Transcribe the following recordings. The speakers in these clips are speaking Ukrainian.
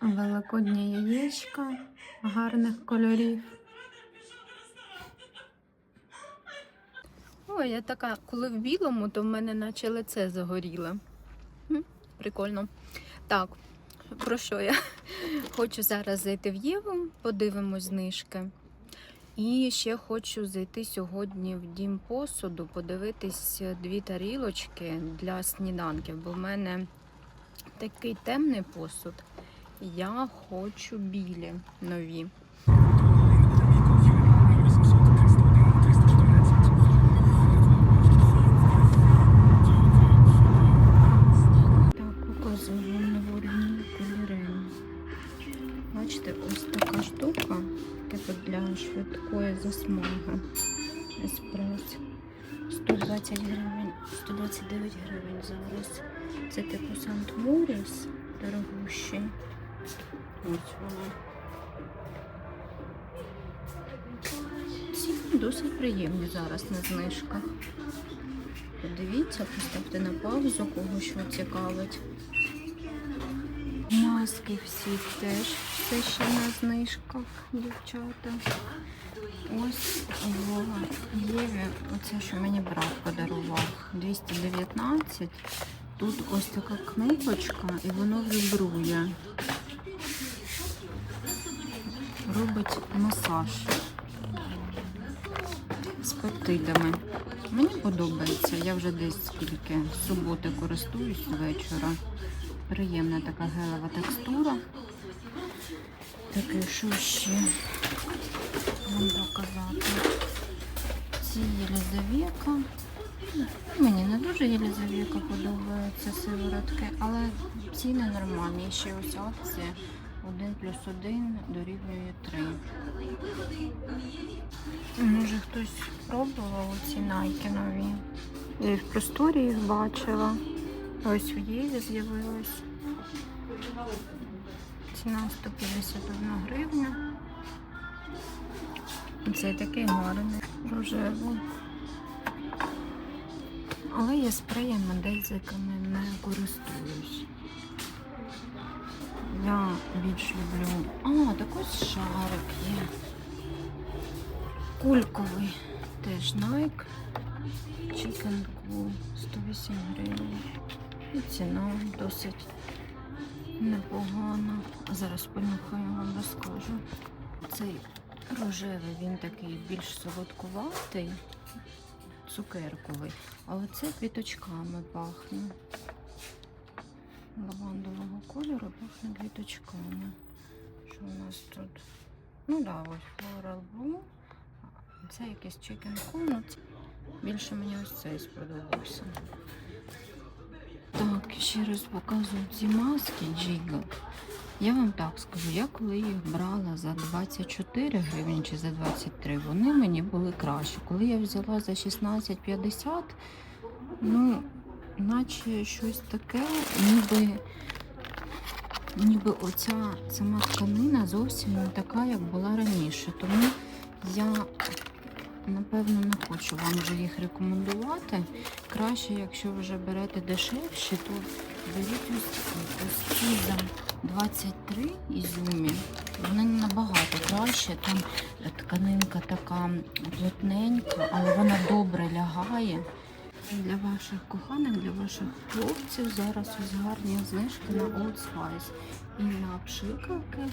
Великодні яєчка гарних кольорів. Ой, я така, коли в білому, то в мене наче лице загоріло. Прикольно. Так, про що я? Хочу зараз зайти в Єву, подивимось знижки. І ще хочу зайти сьогодні в дім посуду, подивитись дві тарілочки для сніданків, бо в мене такий темний посуд. Я хочу білі нові. Бачите, ось така штука, типу для швидкої засмаги. Еспрес. 120 гривень, 129 гривень зараз. Це типу Сант Моріс дорогущий. Ось вона. Ціни досить приємні зараз на знижках. Подивіться, поставте на паузу, кого що цікавить. Маски всі теж все ще на знижках, дівчата. Ось в Єві, оце, що мені брат подарував, 219. Тут ось така кнопочка і воно вібрує. Робить масаж з пептидами. Мені подобається. Я вже десь скільки суботи користуюсь вечора. Приємна така гелева текстура. Таке, що ще вам показати. Ці Єлизавека. Мені не дуже Єлизавека подобаються сиворотки, але ціни нормальні. Ще ось акція 1 плюс 1 дорівнює 3. Може хтось пробував оці найки нові. Я і в просторі їх бачила. Ось в Єві з'явилась. Ціна 151 гривня. Це такий гарний, рожевий. Але я спреями дезиками не користуюсь. Більш люблю. А, так ось шарик є. Кульковий. Теж Nike. Chicken Cool. 108 гривень. І ціна досить непогана. Зараз понюхаю вам розкажу. Цей рожевий, він такий більш солодкуватий, цукерковий. А оце квіточками пахне. Лавандового кольору пахне квіточками. Що у нас тут? Ну да, ось Floral Blue. Це якийсь Chicken. Ну, Більше мені ось цей сподобався. Так, ще раз показую ці маски Jiggle. Я вам так скажу, я коли їх брала за 24 гривні чи за 23, вони мені були кращі. Коли я взяла за 16,50, ну, наче щось таке, ніби, ніби оця сама тканина зовсім не така, як була раніше. Тому я напевно не хочу вам вже їх рекомендувати. Краще, якщо вже берете дешевші, то беріть ось, ці за 23 ізюмі. Вони набагато краще. Там тканинка така плотненька, але вона добре лягає. Для ваших коханих, для ваших хлопців зараз ось гарні знижки на Old Spice. І на пшикалки,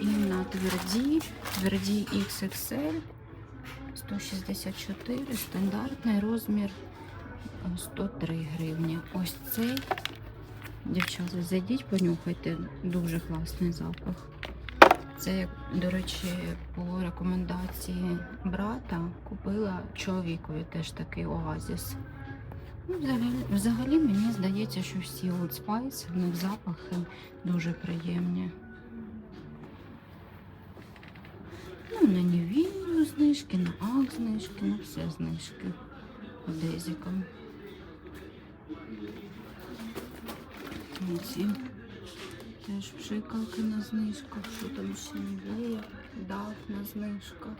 і на тверді, тверді XXL 164, стандартний розмір е, 103 гривні. Ось цей, дівчата, зайдіть, понюхайте, дуже класний запах. Це, до речі, по рекомендації брата купила чоловікові теж такий оазіс. Ну, взагалі, взагалі мені здається, що всі Old Spice, в них запахи дуже приємні. Ну, на Нівію знижки, на АК знижки, на все знижки по. Ці теж пшикалки на знижках, що там ще є, дав на знижках.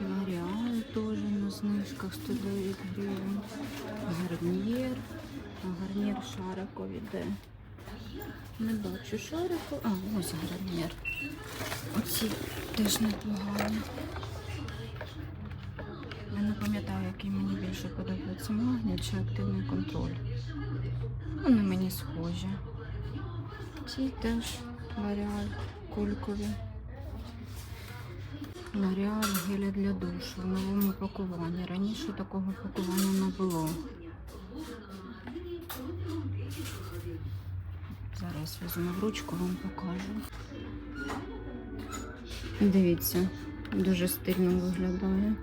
L'Oreal теж на знижках 109 гривень. Гарнір гарнір шарикові де? Не бачу шарику. А, ось гарнір. Оці теж непогані. Я не пам'ятаю, який мені більше подобається магніт чи активний контроль. Вони мені схожі. Ці теж L'Oreal кулькові. L'Oreal гелі для душу в новому пакуванні. Раніше такого пакування не було. Зараз візьму в ручку, вам покажу. Дивіться, дуже стильно виглядає.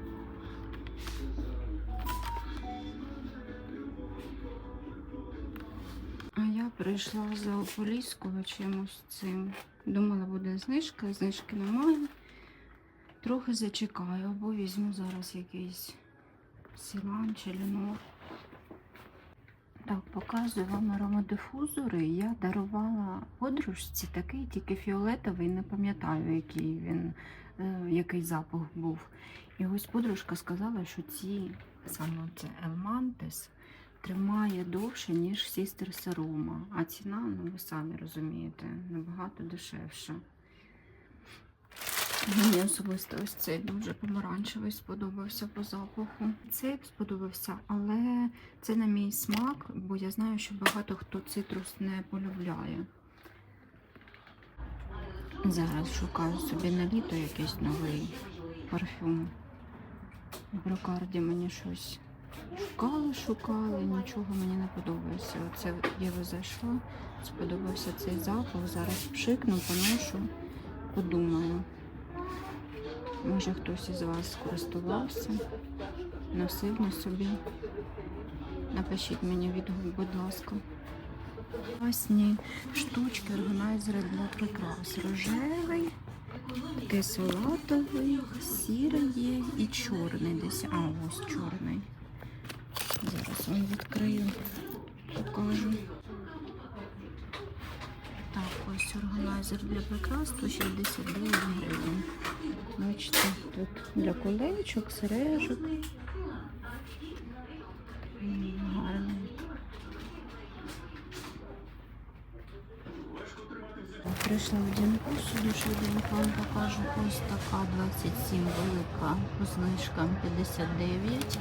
А я прийшла за ополіскувачем ось цим. Думала, буде знижка, знижки немає. Трохи зачекаю, або візьму зараз якийсь сілан чи лінор. Так, показую вам аромадифузори. Я дарувала подружці такий, тільки фіолетовий, не пам'ятаю, який він, е, який запах був. І ось подружка сказала, що ці саме це Елмантес тримає довше, ніж Sister Aroma. А ціна, ну ви самі розумієте, набагато дешевша. Мені особисто ось цей дуже помаранчевий сподобався по запаху. Цей сподобався, але це на мій смак, бо я знаю, що багато хто цитрус не полюбляє. Зараз шукаю собі на літо якийсь новий парфюм. В брокарді мені щось шукали, шукали, нічого мені не подобається. Оце я зайшла, сподобався цей запах. Зараз пшикну, поношу, подумаю. Може хтось із вас користувався, носив на собі. Напишіть мені відгук, будь ласка. Класні штучки, органайзери для прикрас. Рожевий, такий салатовий, сірий є і чорний десь. А, ось чорний. Зараз вам відкрию, покажу. Ось органайзер для прикрас 169 гривень. Бачите, тут для колечок, сережок. М, Гарний. Прийшла в дім посуду, швиденько вам покажу. Ось така 27 велика по знижкам 59.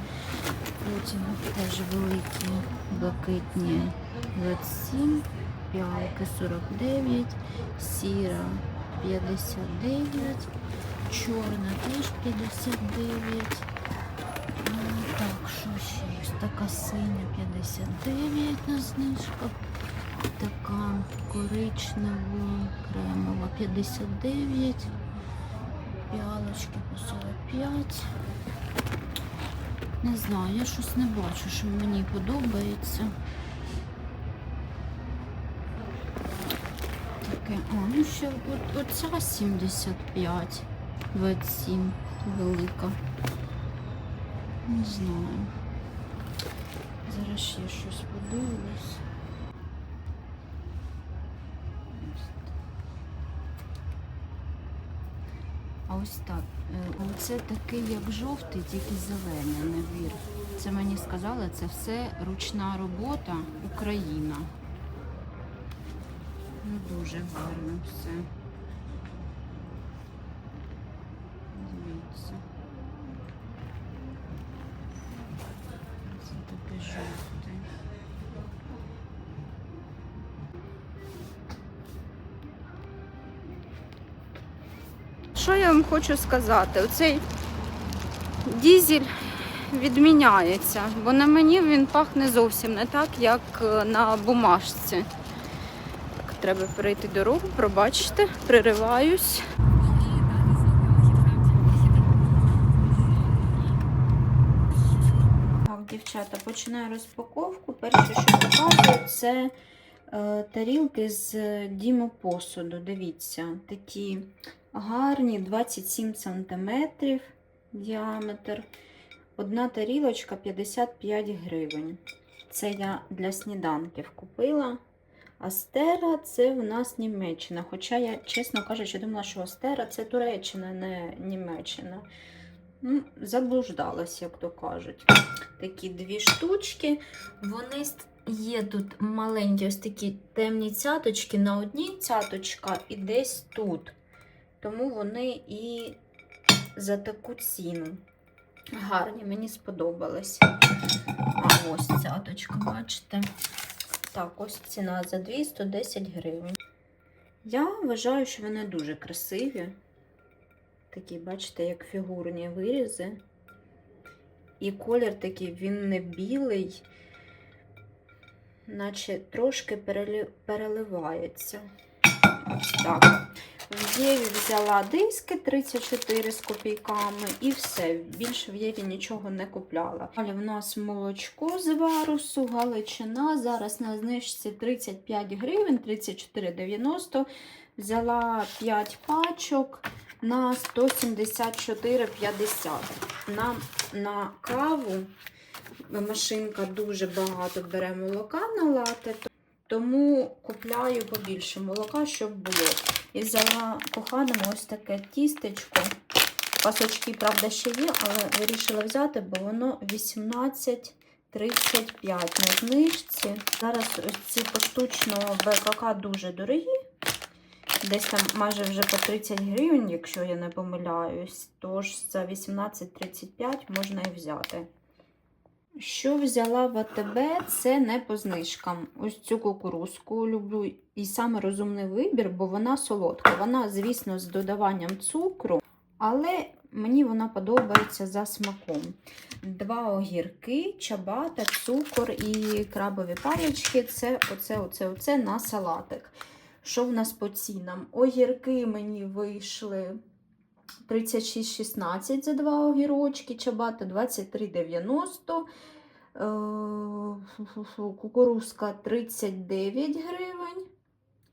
Потім теж великі блакитні 27, піалки 49, сіра 59, чорна теж 59. А, Так, що ще є? Така синя 59 на знижках. Така коричнева, кремова 59, піалочки по 45. Не знаю, я щось не бачу, що мені подобається. А, ну ще оця 75, 27 велика. Не знаю. Зараз ще щось подивлюсь. А ось так. е, Оце такий, як жовтий, тільки зелений набір. Це мені сказали, це все ручна робота Україна. Ну, дуже гарно все. Дивіться. Це такий жовтий. Що я вам хочу сказати? Оцей дізель відміняється, бо на мені він пахне зовсім не так, як е, на бумажці. Треба перейти дорогу, пробачте, пририваюсь. Так, дівчата, починаю розпаковку. Перше, що показую, це е, тарілки з Дімо посуду. Дивіться, такі гарні 27 см діаметр. Одна тарілочка 55 гривень. Це я для сніданків купила. Астера це в нас Німеччина. Хоча я, чесно кажучи, думала, що Астера це Туреччина, не Німеччина. Ну, заблуждалась, як то кажуть. Такі дві штучки. Вони Є тут маленькі ось такі темні цяточки на одній цяточка і десь тут. Тому вони і за таку ціну. Гарні, мені сподобались. А ось цяточка, бачите? Так, ось ціна за 210 гривень. Я вважаю, що вони дуже красиві. Такі, бачите, як фігурні вирізи. І колір такий, він не білий, наче трошки переливається. Так. В Єві взяла диски 34 з копійками і все. Більше в Єві нічого не купляла. Далі в нас молочко з варусу, галичина. Зараз на знижці 35 гривень, 34,90. Взяла 5 пачок на 174,50. Нам на каву машинка дуже багато бере молока на лате, тому купляю побільше молока, щоб було. І взяла коханому ось таке тістечко. Пасочки, правда, ще є, але вирішила взяти, бо воно 18,35 на знижці. Зараз ось ці поштучно БКК дуже дорогі. Десь там майже вже по 30 гривень, якщо я не помиляюсь. Тож за 18,35 можна і взяти. Що взяла в АТБ, це не по знижкам. Ось цю кукурузку люблю. І саме розумний вибір, бо вона солодка. Вона, звісно, з додаванням цукру, але мені вона подобається за смаком. Два огірки, чабата, цукор і крабові палички це оце, оце, оце на салатик. Що в нас по цінам? Огірки мені вийшли 36,16 за два огірочки, чабата 23,90. Е, Кукурузка 39 гривень.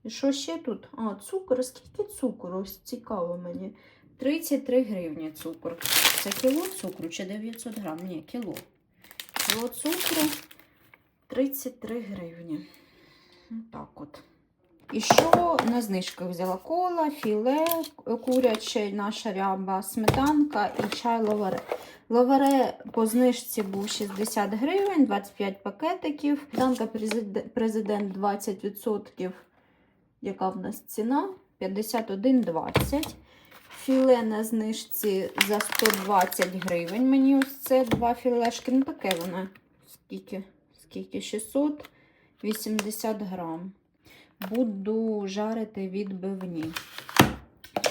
І що ще тут? А, цукор. Скільки цукру? Ось цікаво мені. 33 гривні цукор. Це кіло цукру чи 900 грам? Ні, кіло. Кіло цукру 33 гривні. Так от. І що на знижках взяла кола, філе куряче, наша ряба, сметанка і чай ловаре. Ловаре по знижці був 60 гривень, 25 пакетиків. Сметанка президент- президент 20%. Яка в нас ціна? 51,20. Філе на знижці за 120 гривень. Мені ось це два філешки. Ну таке воно. Скільки? Скільки? 680 грам буду жарити відбивні.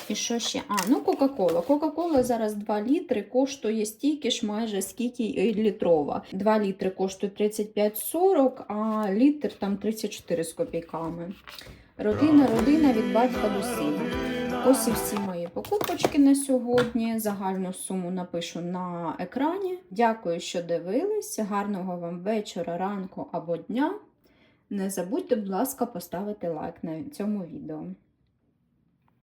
І що ще? А, ну Кока-Кола. Кока-Кола зараз 2 літри коштує стільки ж майже скільки і літрова. 2 літри коштує 35,40, а літр там 34 з копійками. Родина, родина від батька до сина. Ось і всі мої покупочки на сьогодні. Загальну суму напишу на екрані. Дякую, що дивились. Гарного вам вечора, ранку або дня. Не забудьте, будь ласка, поставити лайк на цьому відео.